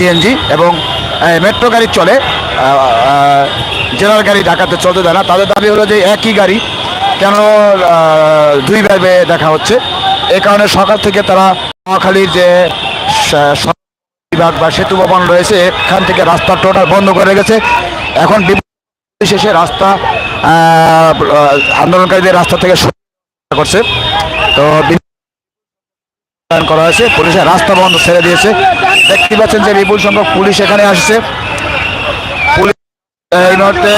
CNG এবং metro গাড়ি চলে জেনারেল গাড়ি ঢাকাতে চলতে দেয় না। তাদের দাবি হলো যে একই গাড়ি কেন আহ, দুইভাবে দেখা হচ্ছে। এই কারণে সকাল থেকে তারা মহাখালীর যে বিভাগ বা সেতু ভবন রয়েছে এখান থেকে রাস্তা টোটাল বন্ধ করে গেছে এখন শেষে রাস্তা আন্দোলনকারীদের রাস্তা থেকে করছে। তো করা হয়েছে পুলিশের রাস্তা বন্ধ ছেড়ে দিয়েছে। দেখতে পাচ্ছেন যে বিপুল সংখ্যক পুলিশ এখানে আসছে। পুলিশ এই মুহূর্তে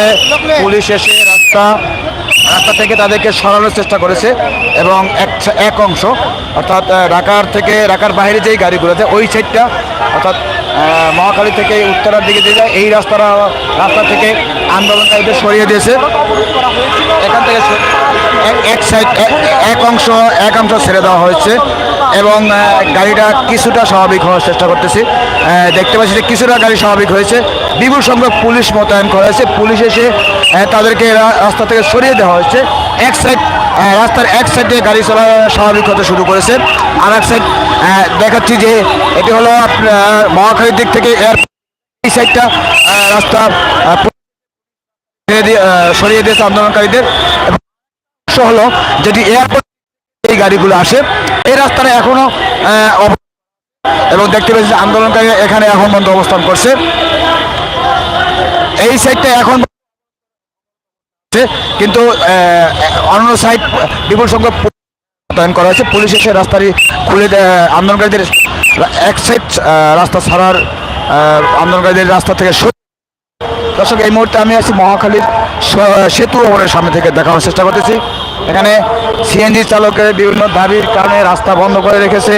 পুলিশ এসে রাস্তা রাস্তা থেকে তাদেরকে সরানোর চেষ্টা করেছে এবং এক এক অংশ অর্থাৎ ঢাকার থেকে ঢাকার বাইরে যেই গাড়িগুলো আছে ওই সাইডটা অর্থাৎ আহ, মহাখালী থেকে উত্তরার দিকে যে যায় এই রাস্তাটা রাস্তা থেকে আন্দোলনকারীদের সরিয়ে দিয়েছে। এখান থেকে এক- সাইড এক অংশ এক অংশ ছেড়ে দেওয়া হয়েছে। এবং গাড়িটা কিছুটা স্বাভাবিক হওয়ার চেষ্টা করতেছি। দেখতে পাচ্ছি যে কিছুটা গাড়ি স্বাভাবিক হয়েছে। বিপুল সংখ্যক পুলিশ মোতায়েন করা হয়েছে। পুলিশ এসে তাদেরকে রাস্তা থেকে সরিয়ে দেওয়া হয়েছে। এক সাইড রাস্তার এক সাইডে গাড়ি চলা স্বাভাবিক হতে শুরু করেছে। আর এক সাইড দেখাচ্ছি যে এটি হলো মহাখালীর দিক থেকে এয়ার এই সাইডটা রাস্তা সরিয়ে দিয়েছে আন্দোলনকারীদের। হলো, যেটি এয়ারপোর্ট এই গাড়িগুলো আসে। এই রাস্তাটা এখনও আহ, এবং দেখতে পাচ্ছি আন্দোলনকারী এখানে এখন বন্ধ অবস্থান করছে। এই সাইডটা এখন কিন্তু অন্য সাইড বিপুল সংখ্যক মোতায়েন করা হয়েছে। পুলিশ এসে রাস্তাটি খুলে আন্দোলনকারীদের এক সাইড রাস্তা ছাড়ার আন্দোলনকারীদের রাস্তা থেকে দর্শক এই মুহূর্তে আমি আছি মহাখালীর সেতু ভবনের সামনে থেকে দেখানোর চেষ্টা করতেছি। এখানে সিএনজি চালকের বিভিন্ন দাবির কারণে রাস্তা বন্ধ করে রেখেছে।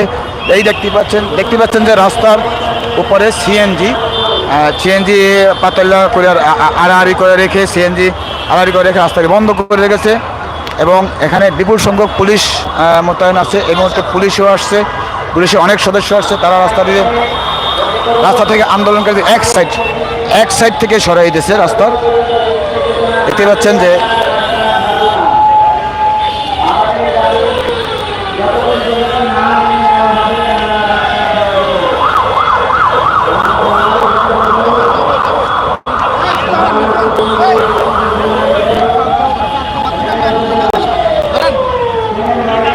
এই দেখতে পাচ্ছেন দেখতে পাচ্ছেন যে রাস্তার উপরে সিএনজি সিএনজি পাতলা করে আড়াআড়ি করে রেখে সিএনজি আড়াআড়ি করে রেখে রাস্তাকে বন্ধ করে রেখেছে এবং এখানে বিপুল সংখ্যক পুলিশ মোতায়েন আছে। এই মুহূর্তে পুলিশও আসছে পুলিশের অনেক সদস্য আসছে। তারা রাস্তা দিয়ে, রাস্তা থেকে আন্দোলনকারী এক সাইড এক সাইড থেকে সরাই দিয়েছে রাস্তার। দেখতে পাচ্ছেন যে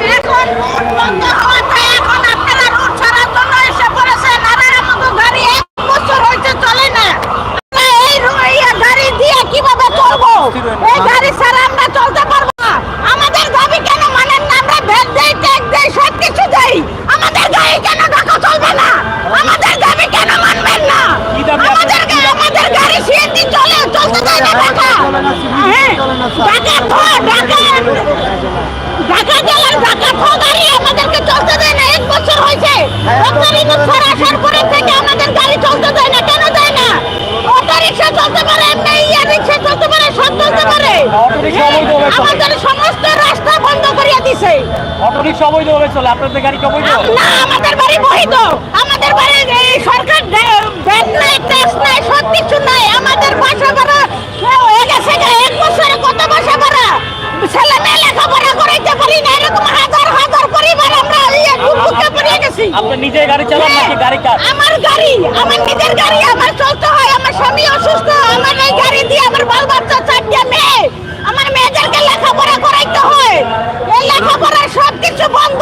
এখন রোড বন্ধ হওয়াতে এখন আপনারা রোড ছাড়ার জন্য এসে পড়েছেন আর আমাদের গাড়ি এক বছর হইতে চলে না আমরা এই রো- এই গাড়ি দিয়ে কীভাবে চলবো এই গাড়ি ছাড়া আমরা চলতে পারব না আমাদের দাবি কেন মানেন না আমরা ভেট দেই ট্যাগ দেই সব কিছু দেই আমাদের গাড়ি কেন ঢাকা চলবে না আমাদের দাবি কেন মানবেন না আমাদের গা- আমাদের গাড়ি সিএনজি চলে চলতে দেয় না ঢাকা হ্যাঁ ঢাকা তো ঢাকা ঢাকা জেলার ঢাকা গাড়ি আমাদেরকে চলতে দেয় না এক বছর হয়েছে ডক্টর ইনুস স্যার আসার পরে থেকে আমাদের গাড়ি চলতে দেয় না কেন দেয় না অটো রিক্সা চলতে পারে ইয়া রিক্সা চলতে পারে সব চলতে পারে। আমাদের সমস্ত রাস্তা বন্ধ করিয়া দিছে। অটোরিক্সা অবৈধভাবে চলে। আপনাদের গাড়ি অবৈধ? না আমাদের বাড়ি বহিত। আমাদের বাড়ি এই সরকার নাই ট্যাক্স নাই সব কিছু নাই। আমাদের বাসা ভাড়া হয়ে গেছে এক বছরে কত বাসা ভাড়া? ছেলে মেয়ে লেখাপড়া করাইতে পারি না এরকম হাজার হাজার পরিবার আমরা ইয়ে পড়ে গেছি। আপনি নিজে গাড়ি চালান নাকি গাড়ি কার? আমার গাড়ি আমার নিজের গাড়ি আমার চলতে হয় আমার স্বামী অসুস্থ আমার এই গাড়ি দিয়ে আমার বাল বাচ্চা চারটে মেয়ে আমার মেয়েদেরকে লেখাপড়া করাইতে হয় এই লেখাপড়ার সব কিছু বন্ধ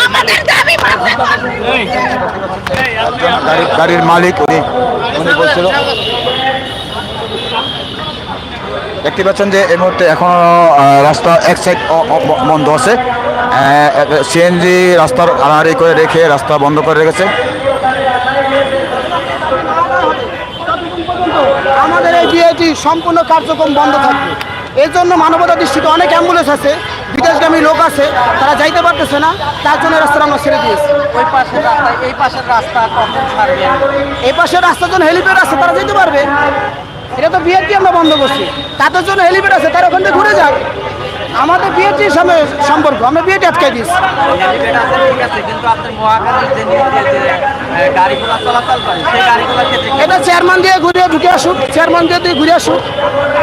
আমাদের দাবি মানতে হবে। এই, এই, আপনি- গাড়ি গাড়ির মালিক উনি। উনি বলছিল দেখতে পাচ্ছেন যে এই মুহূর্তে এখনও রাস্তা এক সাইড বন্ধ আছে। সিএনজি রাস্তার আড়াআড়ি করে রেখে রাস্তা বন্ধ করে রেখেছে। আমাদের এই সম্পূর্ণ কার্যক্রম বন্ধ থাকবে। এর জন্য মানবতা দৃষ্টিতে অনেক অ্যাম্বুলেন্স আছে। বিদেশগামী লোক আছে তারা যাইতে পারতেছে না তার জন্য রাস্তা আমরা ছেড়ে দিয়েছি। ওই পাশের রাস্তা এই পাশের রাস্তা কখন ছাড়বে? এই পাশের রাস্তার জন্য হেলিপ্যাড আছে তারা যেতে পারবে। এটা তো বিএটি আমরা বন্ধ করছি। তাদের জন্য হেলিপ্যাড আছে তারা ওখান থেকে ঘুরে যাক। আমাদের বিএটির সঙ্গে সম্পর্ক, আমরা বিএটি আটকাই দিয়েছি। এটা চেয়ারম্যান দিয়ে ঘুরে ঢুকে আসুক, চেয়ারম্যান দিয়ে দিয়ে ঘুরে আসুক।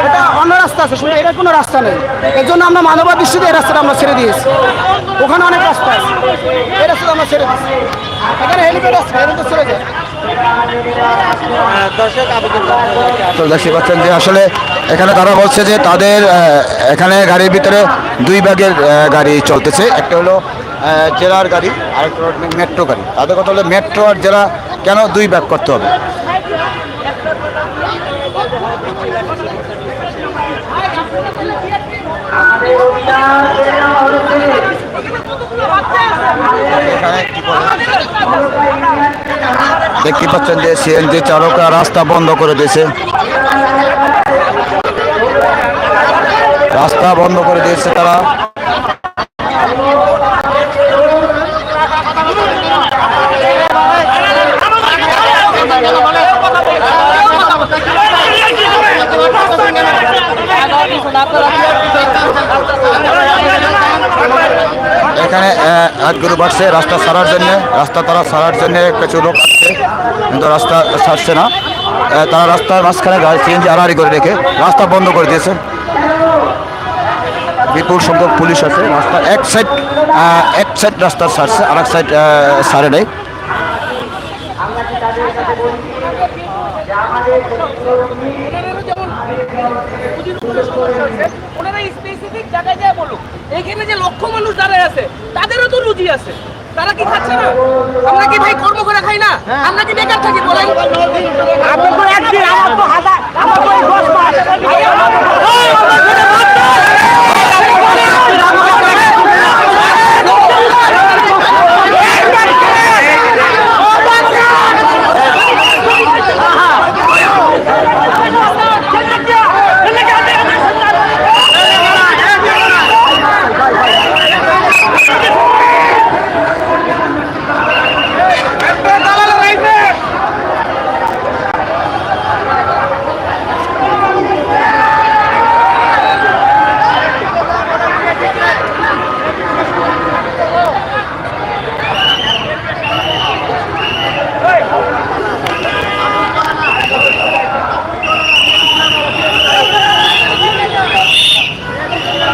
এটা অন্য রাস্তা আছে শুনে এটা কোনো রাস্তা নেই। এর জন্য আমরা মানবতা দৃষ্টিতে এই রাস্তাটা আমরা ছেড়ে দিয়েছি। ওখানে অনেক রাস্তা আছে। এই রাস্তাটা আমরা ছেড়ে দিয়েছি। এখানে হেলিপ্যাড আছে তো চলে যায়। তো দেখতে পাচ্ছেন যে আসলে এখানে তারা বলছে যে তাদের এখানে গাড়ির ভিতরে দুই ভাগের গাড়ি চলতেছে। একটা হলো জেলার গাড়ি আর একটা মেট্রো গাড়ি। তাদের কথা হলো মেট্রো আর জেলা কেন দুই ভাগ করতে হবে? দেখতে পাচ্ছেন যে সিএনজি চালকরা রাস্তা বন্ধ করে দিয়েছে। রাস্তা বন্ধ করে দিয়েছে তারা। এখানে এক গ্রুপ আসছে রাস্তা সারার জন্য। রাস্তা তারা সারার জন্য কিছু লোক কিন্তু রাস্তা ছাড়ছে না। তারা রাস্তার মাঝখানে গাড়ি সিএনজি আড়াআড়ি করে রেখে রাস্তা বন্ধ করে দিয়েছে। বিপুল সংখ্যক পুলিশ আছে। রাস্তা এক সাইড এক সাইড রাস্তা ছাড়ছে আর এক সাইড ছাড়ে নেই। এখানে যে লক্ষ মানুষ দাঁড়ায় আছে, তাদেরও তো রুজি আছে। তারা কি খাচ্ছে না? আমরা কি ভাই কর্ম করে খাই না? আমরা কি বেকার থাকি বলেন? আপনার একদিন আমার তো হাজার আমার তো এই দশ মাস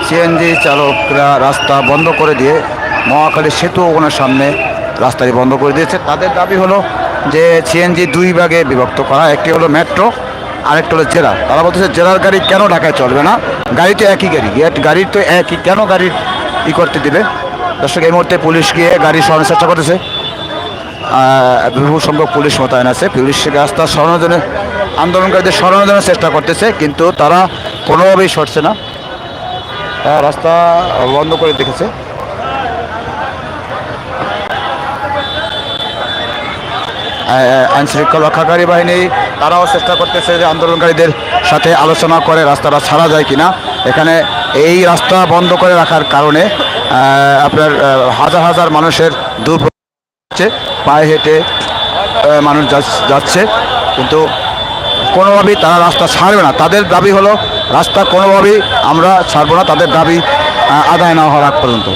সিএনজি চালকরা রাস্তা বন্ধ করে দিয়ে মহাখালী সেতু ওখানের সামনে রাস্তাটি বন্ধ করে দিয়েছে। তাদের দাবি হলো যে সিএনজি দুই ভাগে বিভক্ত করা, একটি হলো মেট্রো, আরেকটা হলো জেলা। তারা বলতেছে, জেলার গাড়ি কেন ঢাকায় চলবে না? গাড়ি তো একই গাড়ি গাড়ির তো একই, কেন গাড়ির ই করতে দিবে? দর্শক, এই মুহূর্তে পুলিশ গিয়ে গাড়ি সরানোর চেষ্টা করতেছে। বিপুল সংখ্যক পুলিশ মোতায়েন আছে। পুলিশ রাস্তা সরানোর জন্য, আন্দোলনকারীদের সরানোর জন্য চেষ্টা করতেছে, কিন্তু তারা কোনোভাবেই সরছে না। রাস্তা বন্ধ করে দেখেছে আইন শৃঙ্খলা রক্ষাকারী বাহিনী, তারাও চেষ্টা করতেছে যে আন্দোলনকারীদের সাথে আলোচনা করে রাস্তাটা ছাড়া যায় কিনা। এখানে এই রাস্তা বন্ধ করে রাখার কারণে আপনার হাজার হাজার মানুষের দূর হচ্ছে, পায়ে হেঁটে মানুষ যাচ- যাচ্ছে। কিন্তু কোনোভাবেই তারা রাস্তা ছাড়বে না। তাদের দাবি হলো রাস্তা কোনোভাবেই আমরা ছাড়বো না তাদের দাবি আদায় না হওয়ার পর্যন্ত।